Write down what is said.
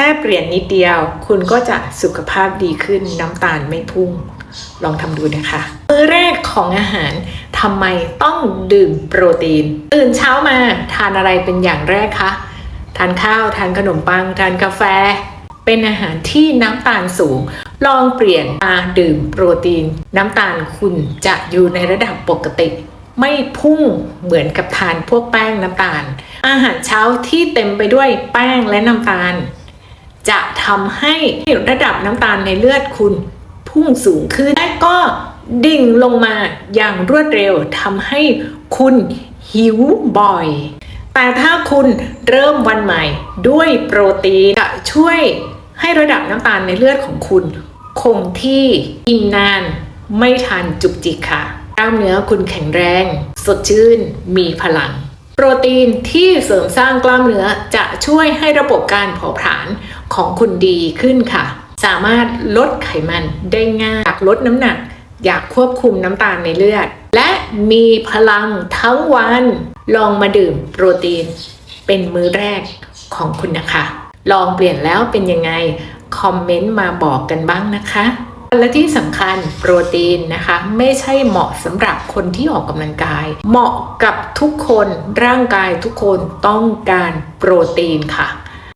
ค่เปลี่ยนนิดเดียว คุณก็จะสุขภาพดีขึ้นน้ำตาลไม่พุ่ง ลองทำดูนะคะ มื้อแรกของอาหารทำไมต้องดื่มโปรตีน ตื่นเช้ามาทานอะไรเป็นอย่างแรกคะ ทานข้าว ทานขนมปัง ทานกาแฟ เป็นอาหารที่น้ำตาลสูง ลองเปลี่ยนมาดื่มโปรตีน น้ำตาลคุณจะอยู่ในระดับปกติไม่พุ่งเหมือนกับทานพวกแป้งน้ำตาล อาหารเช้าที่เต็มไปด้วยแป้งและน้ำตาล จะทำให้ระดับน้ำตาลในเลือดคุณพุ่งสูงขึ้นและก็ดิ่งลงมาอย่างรวดเร็วทำให้คุณหิวบ่อย แต่ถ้าคุณเริ่มวันใหม่ด้วยโปรตีนจะช่วยให้ระดับน้ำตาลในเลือดของคุณ คงที่อิ่มนานไม่ทันจุกจิกค่ะกล้ามเนื้อคุณแข็งแรง สดชื่นมีพลัง โปรตีนที่เสริมสร้างกล้ามเนื้อจะช่วยให้ระบบการเผาผลาญของคุณดีขึ้นค่ะ สามารถลดไขมันได้ง่ายอยากลดน้ำหนัก อยากควบคุมน้ำตาลในเลือด และมีพลังทั้งวัน ลองมาดื่มโปรตีน เป็นมื้อแรกของคุณนะคะ ลองเปลี่ยนแล้วเป็นยังไง คอมเมนต์มาบอกกันบ้างนะคะ และที่สำคัญโปรตีนนะคะ ไม่ใช่เหมาะสำหรับคนที่ออกกำลังกาย เหมาะกับทุกคนร่างกายทุกคนต้องการโปรตีนค่ะ